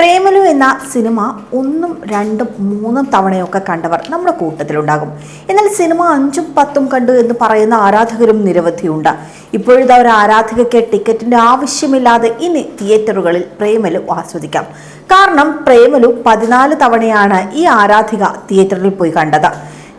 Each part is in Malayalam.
പ്രേമലു എന്ന സിനിമ ഒന്നും രണ്ടും മൂന്നും തവണയൊക്കെ കണ്ടവർ നമ്മുടെ കൂട്ടത്തിലുണ്ടാകും. എന്നാൽ സിനിമ അഞ്ചും പത്തും കണ്ടു എന്ന് പറയുന്ന ആരാധകരും നിരവധിയുണ്ട്. ഇപ്പോഴത്തെ ഒരു ആരാധകയ്ക്ക് ടിക്കറ്റിന്റെ ആവശ്യമില്ലാതെ ഇനി തിയേറ്ററുകളിൽ പ്രേമലു ആസ്വദിക്കാം. കാരണം പ്രേമലു പതിനാല് തവണയാണ് ഈ ആരാധിക തിയേറ്ററിൽ പോയി കണ്ടത്.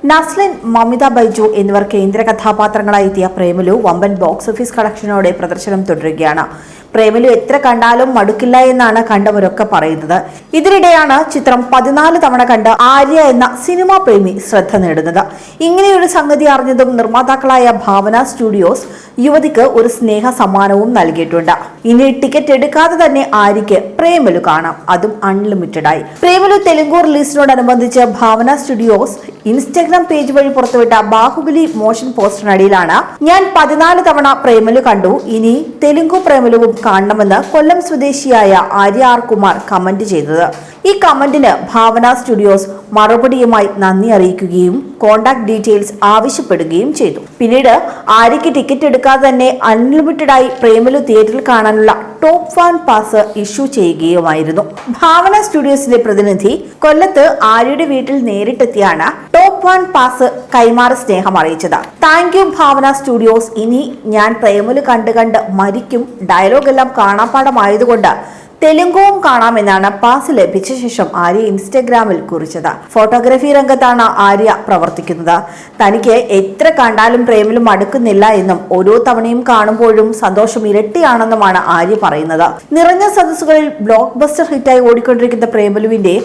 നസ്ലിൻ മമിത ബൈജു എന്നിവർ കേന്ദ്ര കഥാപാത്രങ്ങളായി എത്തിയ പ്രേമലു വമ്പൻ ബോക്സ് ഓഫീസ് കളക്ഷനോടെ പ്രദർശനം തുടരുകയാണ്. പ്രേമലു എത്ര കണ്ടാലും മടുക്കില്ല എന്നാണ് കണ്ടവരൊക്കെ പറയുന്നത്. ഇതിനിടെയാണ് ചിത്രം പതിനാല് തവണ കണ്ട ആര്യ എന്ന സിനിമാ പ്രേമി ശ്രദ്ധ നേടുന്നത്. ഇങ്ങനെയൊരു സംഗതി അറിഞ്ഞതും നിർമ്മാതാക്കളായ ഭാവന സ്റ്റുഡിയോസ് യുവതിക്ക് ഒരു സ്നേഹ സമ്മാനവും നൽകിയിട്ടുണ്ട്. ഇനി ടിക്കറ്റ് എടുക്കാതെ തന്നെ ആര്യയ്ക്ക് പ്രേമലു കാണാം. അതും അൺലിമിറ്റഡായി. പ്രേമലു തെലുങ്കു റിലീസിനോടനുബന്ധിച്ച് ഭാവന സ്റ്റുഡിയോസ് ഇൻസ്റ്റഗ്രാം പേജ് വഴി പുറത്തുവിട്ട ബാഹുബലി മോഷൻ പോസ്റ്ററിനടിയിലാണ്. ഞാൻ പതിനാല് തവണ പ്രേമലു കണ്ടു. ഇനി തെലുങ്കു പ്രേമലുവും കാണണമെന്ന് കൊല്ലം സ്വദേശിയായ ആര്യ ആർ കുമാർ കമന്റ് ചെയ്തത്. ഈ കമന്റിന് ഭാവന സ്റ്റുഡിയോസ് മറുപടിയുമായി നന്ദി അറിയിക്കുകയും കോൺടാക്ട് ഡീറ്റെയിൽസ് ആവശ്യപ്പെടുകയും ചെയ്തു. പിന്നീട് ആര്യയ്ക്ക് ടിക്കറ്റ് എടുക്കാതെ തന്നെ അൺലിമിറ്റഡായി പ്രേമലു തിയേറ്ററിൽ കാണാനുള്ള ടോപ്പ് ഫാൻ പാസ് ഇഷ്യൂ ചെയ്യുകയുമായിരുന്നു. ഭാവന സ്റ്റുഡിയോസിന്റെ പ്രതിനിധി കൊല്ലത്ത് ആര്യയുടെ വീട്ടിൽ നേരിട്ടെത്തിയാണ് ടോപ്പ് വൺ പാസ് കൈമാറി സ്നേഹം അറിയിച്ചത്. Thank you Bhavana studios. ഇനി ഞാൻ പ്രേമലു കണ്ട് കണ്ട് മരിക്കും. ഡയലോഗ് എല്ലാം കാണാപ്പാടമായതുകൊണ്ട് തെലുങ്കുവും കാണാമെന്നാണ് പാസ് ലഭിച്ച ശേഷം ആര്യ ഇൻസ്റ്റഗ്രാമിൽ കുറിച്ചത്. ഫോട്ടോഗ്രാഫി രംഗത്താണ് ആര്യ പ്രവർത്തിക്കുന്നത്. തനിക്ക് എത്ര കണ്ടാലും പ്രേമിലും അടുക്കുന്നില്ല എന്നും ഓരോ തവണയും കാണുമ്പോഴും സന്തോഷം ഇരട്ടിയാണെന്നുമാണ് ആര്യ പറയുന്നത്. നിറഞ്ഞ സദസ്സുകളിൽ ബ്ലോക്ക് ബസ്റ്റർ ഹിറ്റായി ഓടിക്കൊണ്ടിരിക്കുന്ന പ്രേമലുവിന്റെ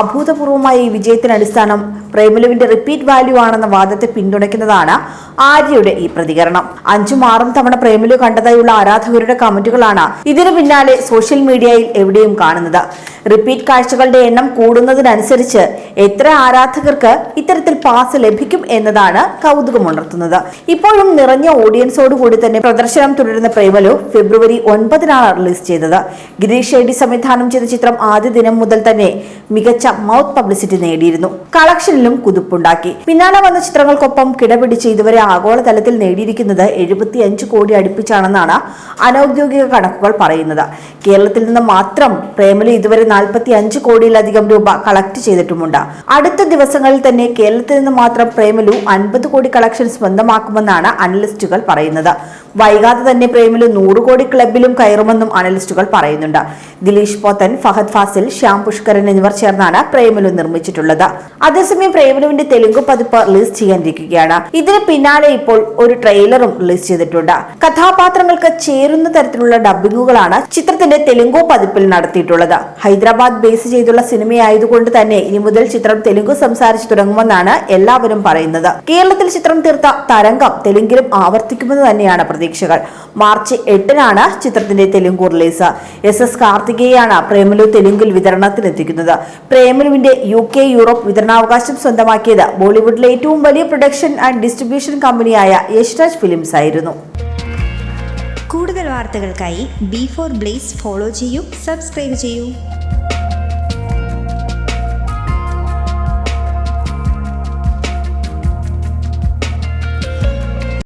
അഭൂതപൂർവമായ ഈ വിജയത്തിന് അടിസ്ഥാനം പ്രേമലുവിന്റെ റിപ്പീറ്റ് വാല്യൂ ആണെന്ന വാദത്തെ പിന്തുണയ്ക്കുന്നതാണ് ആര്യയുടെ ഈ പ്രതികരണം. അഞ്ചും ആറും തവണ പ്രേമലു കണ്ടതായുള്ള ആരാധകരുടെ കമന്റുകളാണ് ഇതിനു പിന്നാലെ സോഷ്യൽ മീഡിയയിൽ എവിടെയും കാണുന്നത്. റിപ്പീറ്റ് കാഴ്ചകളുടെ എണ്ണം കൂടുന്നതിനനുസരിച്ച് എത്ര ആരാധകർക്ക് ഇത്തരത്തിൽ പാസ് ലഭിക്കും എന്നതാണ് കൗതുകമുണർത്തുന്നത് ഇപ്പോഴും നിറഞ്ഞ ഓഡിയൻസോട് കൂടി തന്നെ പ്രദർശനം തുടരുന്ന പ്രേമലു ഫെബ്രുവരി ഒൻപതിനാണ് റിലീസ് ചെയ്തത്. ഗിരീഷ് ഷെഡി സംവിധാനം ചെയ്ത ചിത്രം ആദ്യ ദിനം മുതൽ തന്നെ മികച്ച മൗത്ത് പബ്ലിസിറ്റി നേടിയിരുന്നു. കളക്ഷനിലും കുതിപ്പുണ്ടാക്കി. പിന്നാലെ വന്ന ചിത്രങ്ങൾക്കൊപ്പം കിടപിടിച്ച് ഇതുവരെ ആഗോളതലത്തിൽ നേടിയിരിക്കുന്നത് എഴുപത്തിയഞ്ച് കോടി അടുപ്പിച്ചാണെന്നാണ് അനൌദ്യോഗിക കണക്കുകൾ പറയുന്നത്. കേരളത്തിൽ നിന്ന് മാത്രം പ്രേമലു ഇതുവരെ നാൽപ്പത്തി അഞ്ച് കോടിയിലധികം രൂപ കളക്ട് ചെയ്തിട്ടുമുണ്ട്. അടുത്ത ദിവസങ്ങളിൽ തന്നെ കേരളത്തിൽ നിന്ന് മാത്രം പ്രേമലു അൻപത് കോടി കളക്ഷൻ സ്വന്തമാക്കുമെന്നാണ് അനലിസ്റ്റുകൾ പറയുന്നത്. വൈകാതെ തന്നെ പ്രേമലു നൂറ് കോടി ക്ലബിലും കയറുമെന്നും അനലിസ്റ്റുകൾ പറയുന്നുണ്ട്. ദിലീഷ് പോത്തൻ ഫഹദ് ഫാസിൽ ശ്യാം പുഷ്കരൻ എന്നിവർ ചേർന്നാണ് പ്രേമിലു നിർമ്മിച്ചിട്ടുള്ളത്. അതേസമയം പ്രേമിലുവിന്റെ തെലുങ്ക് പതിപ്പ് റിലീസ് ചെയ്യാനിരിക്കുകയാണ്. ഇതിന് പിന്നാലെ ഇപ്പോൾ ഒരു ട്രെയിലറും റിലീസ് ചെയ്തിട്ടുണ്ട്. കഥാപാത്രങ്ങൾക്ക് ചേരുന്ന തരത്തിലുള്ള ഡബ്ബിങ്ങുകളാണ് ചിത്രത്തിന്റെ തെലുങ്കു പതിപ്പിൽ നടത്തിയിട്ടുള്ളത്. ഹൈദരാബാദ് ബേസ് ചെയ്തുള്ള സിനിമയായതുകൊണ്ട് തന്നെ ഇനി മുതൽ ചിത്രം തെലുങ്ക് സംസാരിച്ചു തുടങ്ങുമെന്നാണ് എല്ലാവരും പറയുന്നത്. കേരളത്തിൽ ചിത്രം തീർത്ത തരംഗം തെലുങ്കിലും ആവർത്തിക്കുമെന്ന് തന്നെയാണ് പ്രതീക്ഷകൾ. മാർച്ച് എട്ടിനാണ് ചിത്രത്തിന്റെ തെലുങ്കു റിലീസ്. എസ് എസ് കാർത്തികേയാണ് പ്രേമലു തെലുങ്കിൽ വിതരണത്തിനെത്തിക്കുന്നത്. പ്രേമലുവിന്റെ യു കെ യൂറോപ്പ് വിതരണാവകാശം സ്വന്തമാക്കിയത് ബോളിവുഡിലെ ഏറ്റവും വലിയ പ്രൊഡക്ഷൻ ആൻഡ് ഡിസ്ട്രിബ്യൂഷൻ കമ്പനിയായ യശ്രാജ് ഫിലിംസ് ആയിരുന്നു. കൂടുതൽ വാർത്തകൾക്കായി ബി ഫോർ ബ്ലേസ് ഫോളോ ചെയ്യൂ സബ്സ്ക്രൈബ് ചെയ്യൂ.